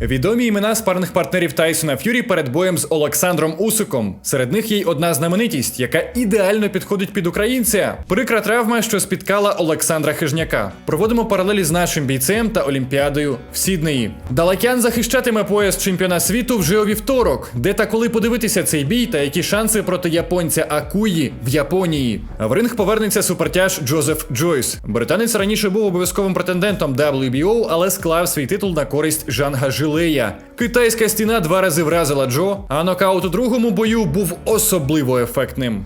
Відомі імена спарних партнерів Тайсона Ф'юрі перед боєм з Олександром Усиком. Серед них є й одна знаменитість, яка ідеально підходить під українця. Прикра травма, що спіткала Олександра Хижняка. Проводимо паралелі з нашим бійцем та Олімпіадою в Сіднеї. Далекян захищатиме пояс чемпіона світу вже у вівторок. Де та коли подивитися цей бій та які шанси проти японця Акуї в Японії. В ринг повернеться супертяж Джозеф Джойс. Британець раніше був обов'язковим претендентом WBO, але склав свій титул на користь Жанга Жилея. Китайська стіна два рази вразила Джо, а нокаут у другому бою був особливо ефектним.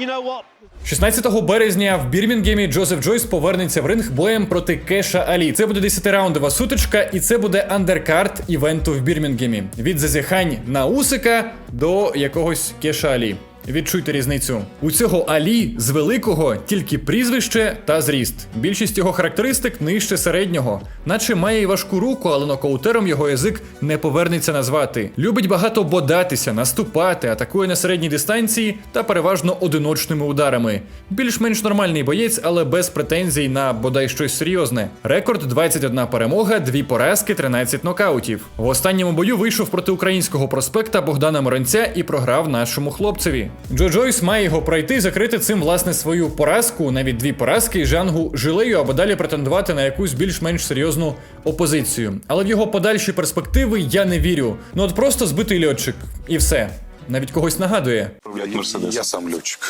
You know what? 16 березня в Бірмінгемі Джозеф Джойс повернеться в ринг боєм проти Кеша Алі. Це буде 10-раундова сутичка, і це буде андеркарт івенту в Бірмінгемі. Від зазіхань на Усика до якогось Кеша Алі. Відчуйте різницю. У цього Алі з великого тільки прізвище та зріст. Більшість його характеристик нижче середнього, наче має й важку руку, але нокаутером його язик не повернеться назвати. Любить багато бодатися, наступати, атакує на середній дистанції та переважно одиночними ударами. Більш-менш нормальний боєць, але без претензій на бодай щось серйозне. Рекорд 21 перемога, 2 поразки, 13 нокаутів. В останньому бою вийшов проти українського проспекта Богдана Моронця і програв нашому хлопцеві. Джо Джойс має його пройти, закрити цим власне свою поразку, навіть дві поразки Жангу Жилею, або далі претендувати на якусь більш-менш серйозну опозицію. Але в його подальші перспективи я не вірю. Ну от просто збитий льотчик, і все. Навіть когось нагадує. Мерседесом. Я сам летчик.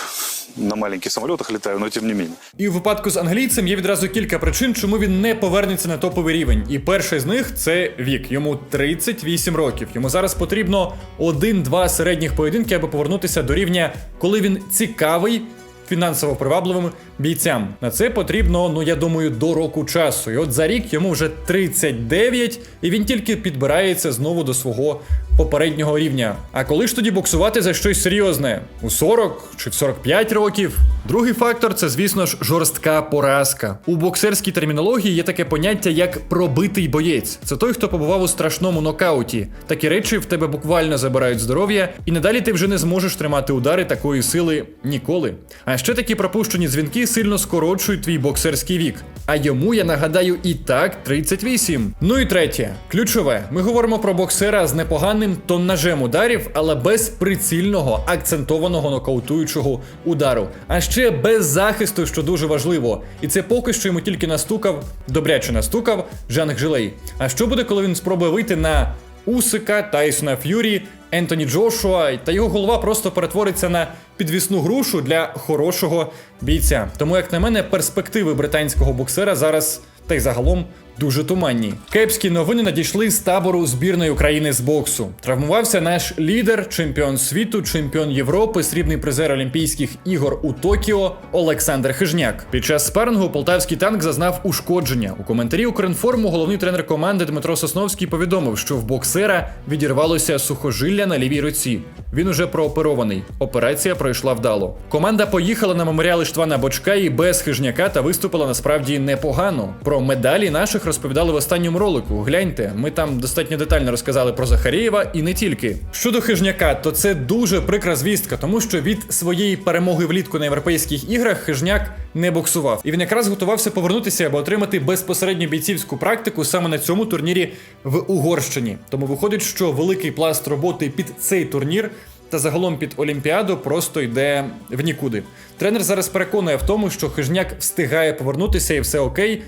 На маленьких самолетах летаю, но тем не менее. І у випадку з англійцем є відразу кілька причин, чому він не повернеться на топовий рівень. І перший з них це вік. Йому 38 років. Йому зараз потрібно один-два середніх поєдинки, аби повернутися до рівня, коли він цікавий. Фінансово привабливим бійцям на це потрібно, ну я думаю, до року часу. І от за рік йому вже 39, і він тільки підбирається знову до свого попереднього рівня. А коли ж тоді боксувати за щось серйозне? У 40 чи в 45 років? Другий фактор це, звісно ж, жорстка поразка. У боксерській термінології є таке поняття як пробитий боєць. Це той, хто побував у страшному нокауті. Такі речі в тебе буквально забирають здоров'я, і надалі ти вже не зможеш тримати удари такої сили ніколи. А ще такі пропущені дзвінки сильно скорочують твій боксерський вік. А йому, я нагадаю, і так 38. Ну і третє, ключове. Ми говоримо про боксера з непоганим тоннажем ударів, але без прицільного акцентованого нокаутуючого удару. А ще без захисту, що дуже важливо. І це поки що йому тільки настукав, добряче настукав Жанг Жилей. А що буде, коли він спробує вийти на Усика, Тайсона Ф'юрі, Ентоні Джошуа, та його голова просто перетвориться на підвісну грушу для хорошого бійця. Тому, як на мене, перспективи британського боксера зараз та й загалом дуже туманні. Кепські новини надійшли з табору збірної України з боксу. Травмувався наш лідер, чемпіон світу, чемпіон Європи, срібний призер Олімпійських ігор у Токіо Олександр Хижняк. Під час спарингу полтавський танк зазнав ушкодження. У коментарі Укрінформу головний тренер команди Дмитро Сосновський повідомив, що в боксера відірвалося сухожилля на лівій руці. Він уже прооперований. Операція пройшла вдало. Команда поїхала на меморіал Іштвана Бочка і без хижняка та виступила насправді непогано. Про медалі наших розповідали в останньому ролику. Гляньте, ми там достатньо детально розказали про Захарєєва і не тільки. Щодо хижняка, то це дуже прикра звістка, тому що від своєї перемоги влітку на європейських іграх хижняк не боксував. І він якраз готувався повернутися, аби отримати безпосередньо бійцівську практику саме на цьому турнірі в Угорщині. Тому виходить, що великий пласт роботи під цей турнір. Та загалом під Олімпіаду просто йде в нікуди. Тренер зараз переконує в тому, що хижняк встигає повернутися і все окей.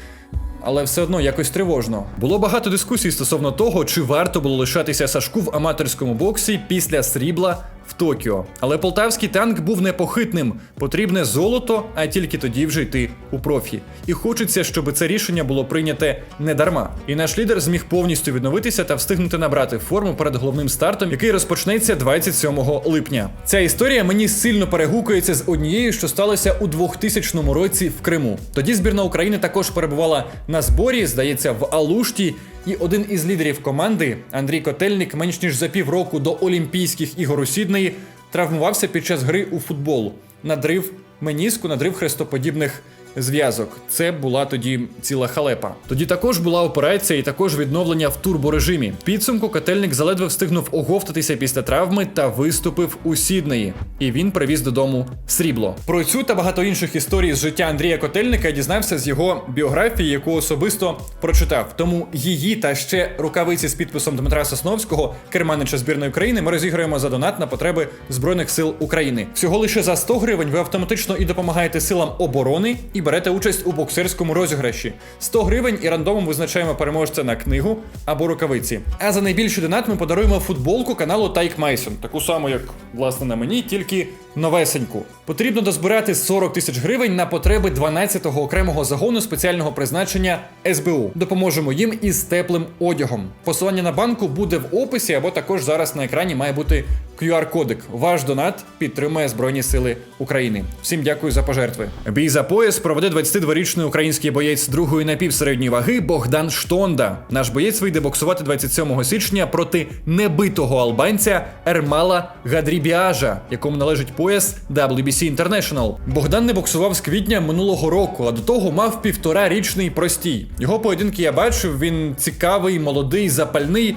Але все одно якось тривожно. Було багато дискусій стосовно того, чи варто було лишатися Сашку в аматорському боксі після срібла Токіо. Але полтавський танк був непохитним. Потрібне золото, а тільки тоді вже йти у профі. І хочеться, щоб це рішення було прийняте не дарма. І наш лідер зміг повністю відновитися та встигнути набрати форму перед головним стартом, який розпочнеться 27 липня. Ця історія мені сильно перегукується з однією, що сталося у 2000 році в Криму. Тоді збірна України також перебувала на зборі, здається, в Алушті. І один із лідерів команди, Андрій Котельник, менш ніж за півроку до Олімпійських ігор у Сіднеї, травмувався під час гри у футбол. Надрив меніску, надрив хрестоподібних зв'язок. Це була тоді ціла халепа. Тоді також була операція і також відновлення в турборежимі. Підсумку котельник заледве встигнув оговтатися після травми та виступив у Сіднеї. І він привіз додому срібло. Про цю та багато інших історій з життя Андрія Котельника я дізнався з його біографії, яку особисто прочитав. Тому її та ще рукавиці з підписом Дмитра Сосновського, керманича збірної України, ми розіграємо за донат на потреби Збройних сил України. Всього лише за 100 гривень ви автоматично і допомагаєте силам оборони і берете участь у боксерському розіграші. 100 гривень і рандомом визначаємо переможця на книгу або рукавиці. А за найбільший донат ми подаруємо футболку каналу Тайк Майсон, таку саму, як власне на мені, тільки новесеньку. Потрібно дозбирати 40 тисяч гривень на потреби 12-го окремого загону спеціального призначення СБУ. Допоможемо їм із теплим одягом. Посилання на банку буде в описі, або також зараз на екрані має бути QR-кодик. Ваш донат підтримує Збройні Сили України. Всім дякую за пожертви. Бій за пояс проведе 22-річний український боєць другої напівсередньої ваги Богдан Штонда. Наш боєць вийде боксувати 27 січня проти небитого албанця Ермала Гадрібіажа, якому належить пояс WBC International. Богдан не боксував з квітня минулого року, а до того мав півторарічний простій. Його поєдинки я бачив. Він цікавий, молодий, запальний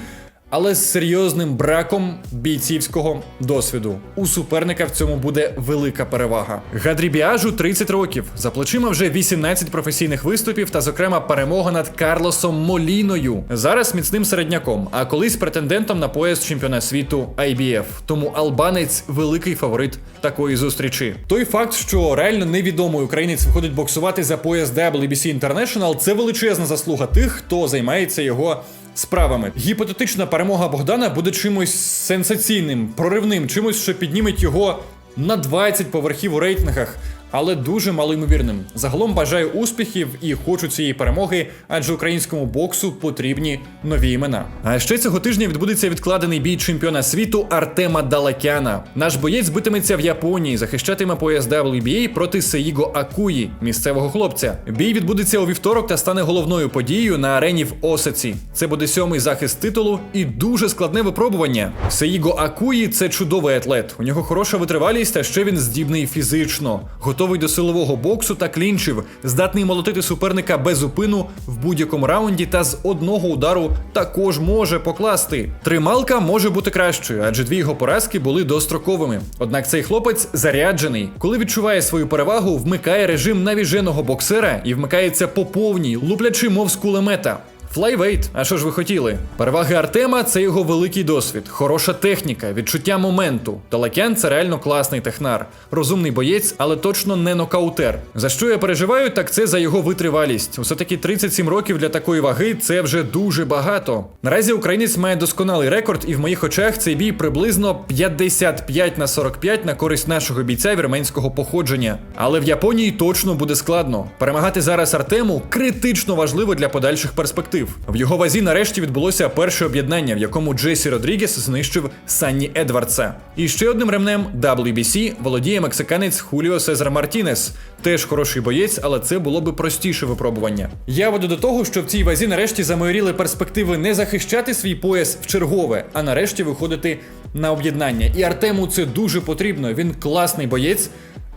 але з серйозним браком бійцівського досвіду. У суперника в цьому буде велика перевага. Гадрібіажу 30 років. За плечима вже 18 професійних виступів та, зокрема, перемога над Карлосом Моліною. Зараз міцним середняком, а колись претендентом на пояс чемпіона світу IBF. Тому албанець великий фаворит такої зустрічі. Той факт, що реально невідомий українець виходить боксувати за пояс WBC International, це величезна заслуга тих, хто займається його справами. Гіпотетична перемога Богдана буде чимось сенсаційним, проривним, чимось, що підніметь його на 20 поверхів у рейтингах. Але дуже малоймовірним. Загалом бажаю успіхів і хочу цієї перемоги, адже українському боксу потрібні нові імена. А ще цього тижня відбудеться відкладений бій чемпіона світу Артема Далакяна. Наш боєць битиметься в Японії, захищатиме пояс WBA проти Сеїго Акуї, місцевого хлопця. Бій відбудеться у вівторок та стане головною подією на арені в Осаці. Це буде сьомий захист титулу і дуже складне випробування. Сеїго Акуї це чудовий атлет. У нього хороша витривалість, а ще він здібний фізично, готовий до силового боксу та клінчів, здатний молотити суперника без упину в будь-якому раунді та з одного удару також може покласти. Трималка може бути кращою, адже дві його поразки були достроковими. Однак цей хлопець заряджений. Коли відчуває свою перевагу, вмикає режим навіженого боксера і вмикається по повній, луплячи мов з кулемета. Флайвейт, а що ж ви хотіли? Переваги Артема це його великий досвід, хороша техніка, відчуття моменту. Талакян це реально класний технар, розумний боєць, але точно не нокаутер. За що я переживаю, так це за його витривалість. Усе таки 37 років для такої ваги це вже дуже багато. Наразі українець має досконалий рекорд, і в моїх очах цей бій приблизно 55 на 45 на користь нашого бійця вірменського походження. Але в Японії точно буде складно. Перемагати зараз Артему критично важливо для подальших перспектив. В його вазі нарешті відбулося перше об'єднання, в якому Джесі Родрігес знищив Санні Едвардса. І ще одним ремнем WBC володіє мексиканець Хуліо Сезар Мартінес. Теж хороший боєць, але це було би простіше випробування. Я веду до того, що в цій вазі нарешті замайоріли перспективи не захищати свій пояс в чергове, а нарешті виходити на об'єднання. І Артему це дуже потрібно. Він класний боєць.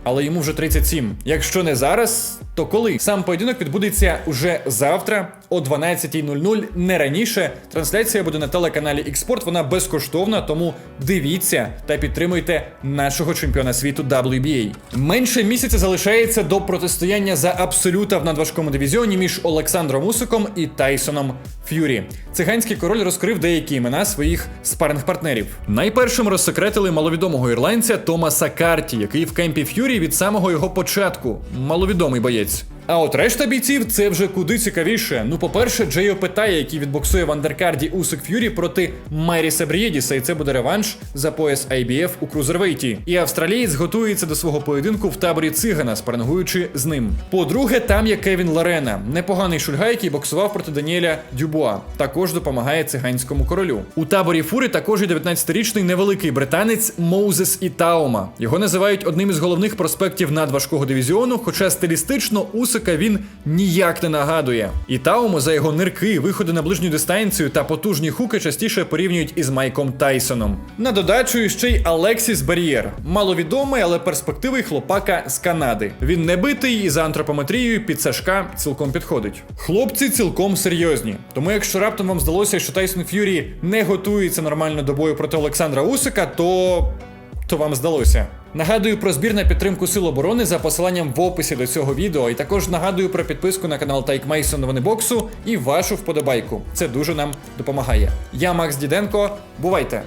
Але йому вже 37. Якщо не зараз, то коли? Сам поєдинок відбудеться уже завтра о 12.00, не раніше. Трансляція буде на телеканалі Xport, вона безкоштовна, тому дивіться та підтримуйте нашого чемпіона світу WBA. Менше місяця залишається до протистояння за абсолюта в надважкому дивізіоні між Олександром Усиком і Тайсоном Ф'юрі. Циганський король розкрив деякі імена своїх спарних партнерів. Найпершим розсекретили маловідомого ірландця Томаса Карті, який в кемпі Ф'юрі від самого його початку. Маловідомий боєць. States. А от решта бійців це вже куди цікавіше. Ну, по-перше, Джейо Петая, який відбоксує в андеркарді Усик Ф'юрі проти Меріса Брієдіса, і це буде реванш за пояс IBF у крузервейті. І австралієць готується до свого поєдинку в таборі цигана, спарингуючи з ним. По-друге, там є Кевін Лорена, непоганий шульга, який боксував проти Даніеля Дюбуа. Також допомагає циганському королю. У таборі фури також є 19-річний невеликий британець Моузес Ітаума. Його називають одним із головних проспектів надважкого дивізіону, хоча стилістично Усик Усика він ніяк не нагадує. І Тауму за його нирки, виходи на ближню дистанцію та потужні хуки частіше порівнюють із Майком Тайсоном. На додачу ще й Алексіс Бар'єр, маловідомий, але перспективий хлопака з Канади. Він не битий і за антропометрією під Сашка цілком підходить. Хлопці цілком серйозні. Тому якщо раптом вам здалося, що Тайсон Ф'юрі не готується нормально до бою проти Олександра Усика, то то вам здалося. Нагадую про збір на підтримку Сил оборони за посиланням в описі до цього відео, і також нагадую про підписку на канал Тайк Мейсон Новини Боксу і вашу вподобайку. Це дуже нам допомагає. Я Макс Діденко. Бувайте!